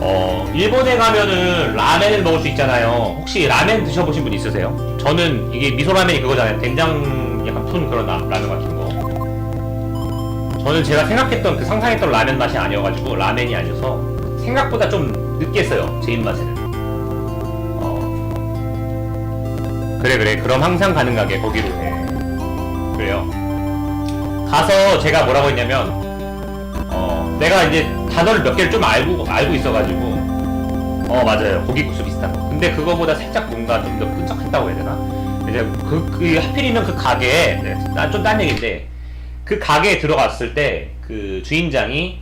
어, 일본에 가면은 라멘을 먹을 수 있잖아요. 혹시 라멘 드셔보신 분 있으세요? 저는 이게 미소라멘이 그거잖아요. 된장 약간 푼 그런 라, 라면 같은 거. 저는 제가 생각했던 그 상상했던 라면 맛이 아니어가지고 라멘이 아니어서 생각보다 좀 느꼈어요. 제 입맛에는. 어. 그래 그래. 그럼 항상 가는 가게 거기로 해. 그래요. 가서 제가 뭐라고 했냐면 어, 내가 이제 단어를 몇 개를 좀 알고 알고 있어가지고. 어 맞아요. 고기국수 비슷한 거. 근데 그거보다 살짝 뭔가 좀 더 끈적했다고 해야 되나? 이제 그, 그 하필이면 그 가게에 네, 난좀딴 얘기인데 그 가게에 들어갔을 때 그 주인장이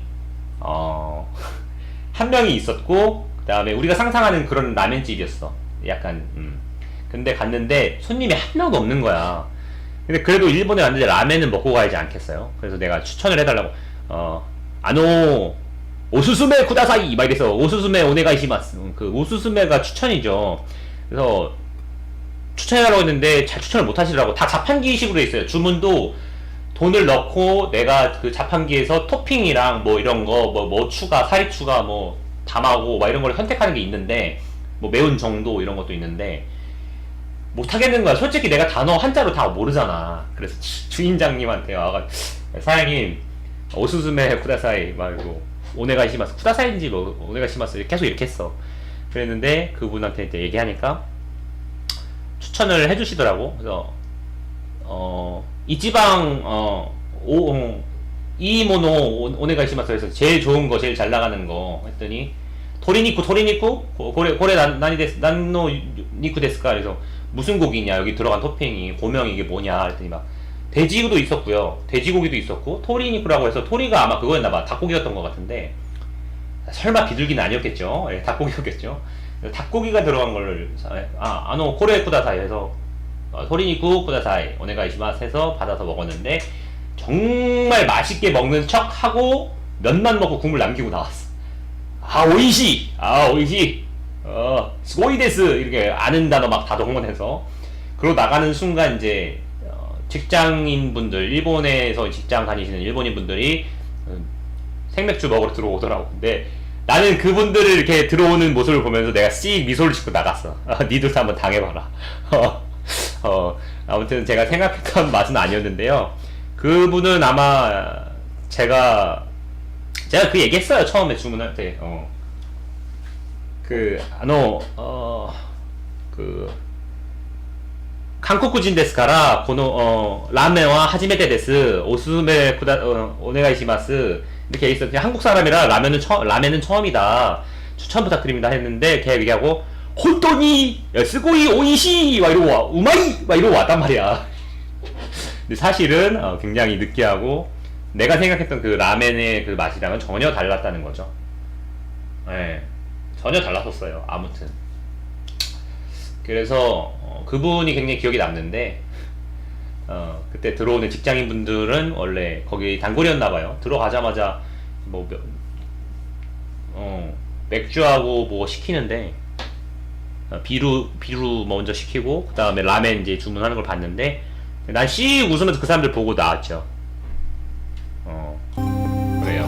어 한 명이 있었고 그 다음에 우리가 상상하는 그런 라면집이었어. 약간 음. 근데 갔는데 손님이 한 명도 없는 거야. 근데 그래도 일본에 왔는데 라면은 먹고 가야지 않겠어요? 그래서 내가 추천을 해달라고. 어 아노 오수스메 쿠다사이 막 이래서 오수스메 오네가이시마스 음, 그 오수스메가 추천이죠. 그래서 추천해달라고 했는데 잘 추천을 못 하시더라고. 다 자판기식으로 돼 있어요. 주문도 돈을 넣고 내가 그 자판기에서 토핑이랑 뭐 이런 거뭐 뭐 추가 사리 추가 뭐 담하고 막 이런 걸 선택하는 게 있는데 뭐 매운 정도 이런 것도 있는데 못 하겠는 거야. 솔직히 내가 단어 한자로 다 모르잖아. 그래서 주- 주인장님한테 와가 사장님 오수스메 쿠다사이 말고 오네가 시마스. 쿠다사이인지 뭐 오네가 시마스 계속 이렇게 했어. 그랬는데 그분한테 이제 얘기하니까 추천을 해주시더라고. 그래서 어 이지방 어 오, 어, 이모노 오- 오네가 시마스에서 제일 좋은 거 제일 잘 나가는 거 했더니 토리니쿠 고- 고래 고래 난 난이 데스 난노 니쿠 데스까? 그래서 무슨 고기냐? 여기 들어간 토핑이 고명이 이게 뭐냐? 했더니 막 돼지도 있었고요. 돼지고기도 있었고 토리니쿠라고 해서 토리가 아마 그거였나 봐. 닭고기였던 것 같은데 설마 비둘기는 아니었겠죠? 예, 닭고기였겠죠? 닭고기가 들어간 걸 사- 아 아노 코레 쿠다사이 해서 어, 토리니쿠 쿠다사이 오네가이시마스 해서 받아서 먹었는데 정말 맛있게 먹는 척 하고 면만 먹고 국물 남기고 나왔어. 아 오이시! 아 오이시! 어 스고이데스! 이렇게 아는 단어 막 다 동원해서. 그러고 나가는 순간 이제 어, 직장인 분들 일본에서 직장 다니시는 일본인 분들이 음, 생맥주 먹으러 들어오더라고 근데 나는 그분들을 이렇게 들어오는 모습을 보면서 내가 씩 미소를 짓고 나갔어 어, 니들도 한번 당해봐라 어, 어, 아무튼 제가 생각했던 맛은 아니었는데요 그분은 아마 제가 제가 그 얘기했어요 처음에 주문할 때. 어. 그 아노 어그 고노 어 이렇게 있어 그냥 한국 사람이라 라면은 처 라멘은 처음이다. 추천 부탁드립니다 했는데 걔 얘기하고 혼돈이 스고이 오이시! 막 이러고 와 우마이! 막 이러고 왔단 말이야. 근데 사실은 어, 굉장히 느끼하고 내가 생각했던 그 라멘의 그 맛이랑은 전혀 달랐다는 거죠. 예, 전혀 달랐었어요. 아무튼 그래서 어, 그분이 굉장히 기억에 남는데 어, 그때 들어오는 직장인 분들은 원래 거기 단골이었나 봐요. 들어가자마자 뭐 몇- 어, 맥주하고 뭐 시키는데 어, 비루 비루 먼저 시키고 그 다음에 라멘 이제 주문하는 걸 봤는데 난 씩 웃으면서 그 사람들 보고 나왔죠. 어 그래요.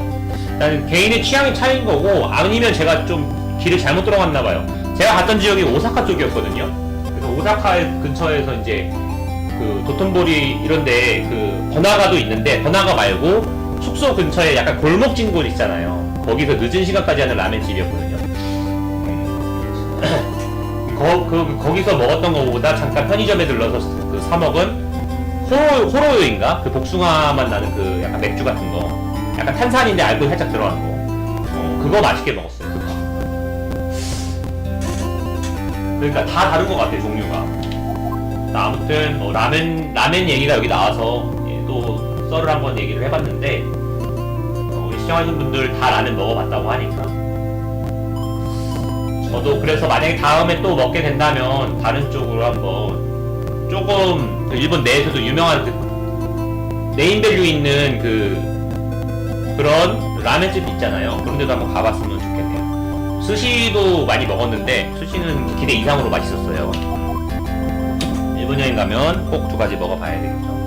나는 개인의 취향이 차이인 거고 아니면 제가 좀 길을 잘못 들어갔나 봐요. 제가 갔던 지역이 오사카 쪽이었거든요. 그래서 오사카 근처에서 이제 그 도톤보리 이런데 그 번화가도 있는데 번화가 말고 숙소 근처에 약간 골목진 곳 있잖아요. 거기서 늦은 시간까지 하는 라멘 집이었거든요. 음. 거, 그, 거기서 먹었던 것보다 잠깐 편의점에 들러서 그 사 먹은 호로, 호로요인가? 그 복숭아만 나는 그 약간 맥주 같은 거. 약간 탄산인데 알코올 살짝 들어간 거. 어, 그거 맛있게 먹었어 그러니까 다 다른 것 같아, 종류가. 나 아무튼, 뭐 라멘, 라멘 얘기가 여기 나와서 예, 또 썰을 한번 얘기를 해봤는데, 어, 우리 시청하신 분들 다 라멘 먹어봤다고 하니까. 저도 그래서 만약에 다음에 또 먹게 된다면 다른 쪽으로 한번 조금 그 일본 내에서도 유명한 그 네임밸류 있는 그 그런 라멘집 있잖아요. 그런 데도 한번 가봤으면. 스시도 많이 먹었는데 스시는 기대 이상으로 맛있었어요. 일본 여행 가면 꼭 두 가지 먹어봐야 되겠죠.